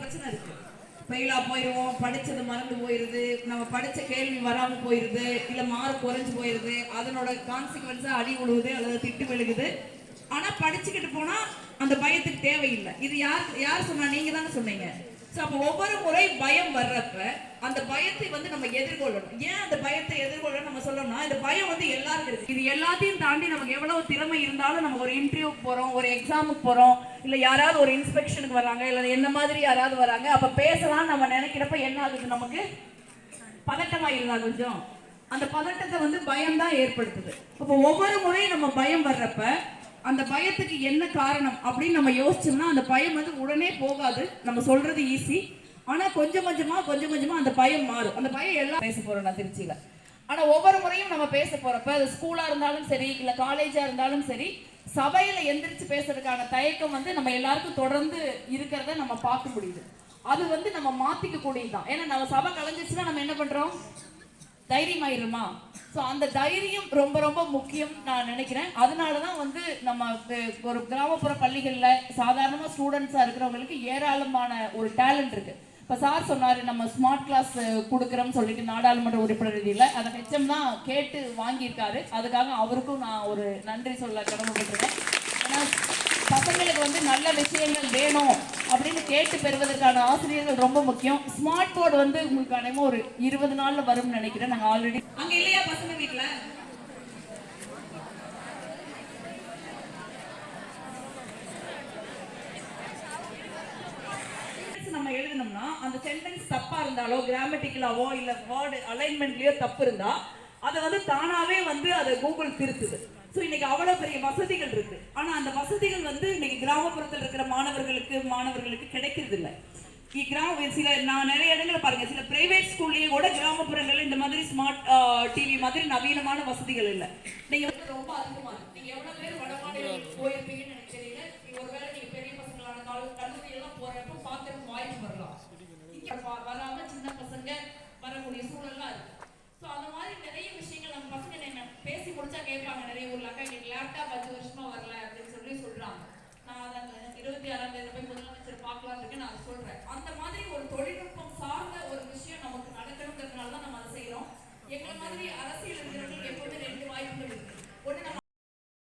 பிரச்சனை இருக்கு. ஃபெயிலா போயிடுவோம் படிச்சது மறந்து போயிருது நம்ம படிச்ச கேள்வி வராம போயிருது இல்ல மார்க் குறைஞ்சு போயிருது அதனோட கான்சிக்வன்ஸாக அடி விழுவுது அல்லது திட்டு விழுகுது. ஆனா படிச்சுக்கிட்டு போனா அந்த பயத்துக்கு தேவையில்லை. இது யார் யார் சொன்னா? நீங்க தானே சொன்னீங்க. ஸோ அப்போ ஒவ்வொரு முறை பயம் வர்றப்ப அந்த பயத்தை வந்து நம்ம எதிர்கொள்ளணும். ஏன் அந்த ஆனா இந்த பயம் வந்து எல்லாருக்கும் இருக்கு. இது எல்லாத்தையும் தாண்டி நமக்கு எவ்வளவு திறமை இருந்தாலும் நம்ம ஒரு இன்டர்வியூக்கு போறோம் ஒரு எக்ஸாமுக்கு போறோம் இல்ல யாராவது ஒரு இன்ஸ்பெக்ஷனுக்கு வராங்க இல்ல என்ன மாதிரி யாராவது வராங்க அப்ப பேசலாம் நம்ம நினைக்கிறப்ப என்ன ஆகுது நமக்கு? பதட்டமாயிருந்தா கொஞ்சம். அந்த பதட்டத்தை வந்து பயம் தான் ஏற்படுத்துது. அப்போ ஒவ்வொரு முறையும் நம்ம பயம் வர்றப்ப அந்த பயத்துக்கு என்ன காரணம் அப்படின்னு நம்ம யோசிச்சோம்னா அந்த பயம் வந்து உடனே போகாது. நம்ம சொல்றது ஈஸி ஆனா கொஞ்சம் கொஞ்சமா கொஞ்சம் கொஞ்சமா அந்த பயம் மாறும். அந்த பயம் எல்லாம் பேச போறோம் நான் திருச்சியில. ஆனா ஒவ்வொரு முறையும் நம்ம பேச போறப்ப அது ஸ்கூலா இருந்தாலும் சரி இல்ல காலேஜா இருந்தாலும் சரி சபையில எந்திரிச்சு பேசுறதுக்கான தயக்கம் வந்து நம்ம எல்லாருக்கும் தொடர்ந்து இருக்கிறத நம்ம பார்க்க முடியுது. அது வந்து நம்ம மாத்திக்க கூடியதுதான் ஏன்னா நம்ம சபை கலைஞ்சிச்சுன்னா நம்ம என்ன பண்றோம்? தைரியமாயிருமா? ஸோ அந்த தைரியம் ரொம்ப ரொம்ப முக்கியம் நான் நினைக்கிறேன். அதனால தான் வந்து நம்ம ஒரு கிராமப்புற பள்ளிகளில் சாதாரணமாக ஸ்டூடெண்ட்ஸாக இருக்கிறவங்களுக்கு ஏராளமான ஒரு டேலண்ட் இருக்குது இப்போ சார் சொன்னார் நம்ம ஸ்மார்ட் கிளாஸ் கொடுக்குறோம்னு சொல்லிட்டு நாடாளுமன்ற உறுப்பினர் ரீதியில் அதை ஹெச்எம் HM தான் கேட்டு வாங்கியிருக்காரு. அதுக்காக அவருக்கும் நான் ஒரு நன்றி சொல்ல கடமைப்பட்டிருக்கேன். ஏன்னா பசங்களுக்கு வந்து நல்ல விஷயங்கள் வேணும் அப்படின்னு கேட்டு பெறுவதற்கான ஆசிரியர்கள் ரொம்ப முக்கியம். ஸ்மார்ட் போர்டு வந்து உங்களுக்கு அனைவரும் ஒரு இருபது நாள்ல வரும்னு நினைக்கிறேன். நாங்க ஆல்ரெடி அங்க இல்லையா பசங்க வீட்ல? நம்ம எழுதணும்னா அந்த சென்டென்ஸ் தப்பா இருந்தாலோ கிராமட்டிக்கலாவோ இல்ல வேர்டு அலைன்மெண்ட்லயோ தப்பு இருந்தா அதை வந்து தானாவே வந்து அதை கூகுள் திருத்துது. ஸோ இன்னைக்கு அவ்வளவு பெரிய வசதிகள் இருக்கு. ஆனா அந்த வசதிகள் வந்து இன்னைக்கு கிராமப்புறத்தில் இருக்கிற மாணவர்களுக்கு மாணவர்களுக்கு கிடைக்கிறது இல்லை கிராம சில நான் நிறைய இடங்களை பாருங்க. சில பிரைவேட் ஸ்கூல்லயே கூட கிராமப்புறங்கள்ல இந்த மாதிரி ஸ்மார்ட் டிவி மாதிரி நவீனமான வசதிகள் இல்லை. நீங்க ரொம்ப அதிகமா நீங்க எவ்வளவு பேர் வடமாநிலம் போயிருப்பீங்கன்னு எனக்கு தெரியல. ஒருவேளை நீங்க பெரிய பசங்களான கால கல்லூரி எல்லாம் போறப்ப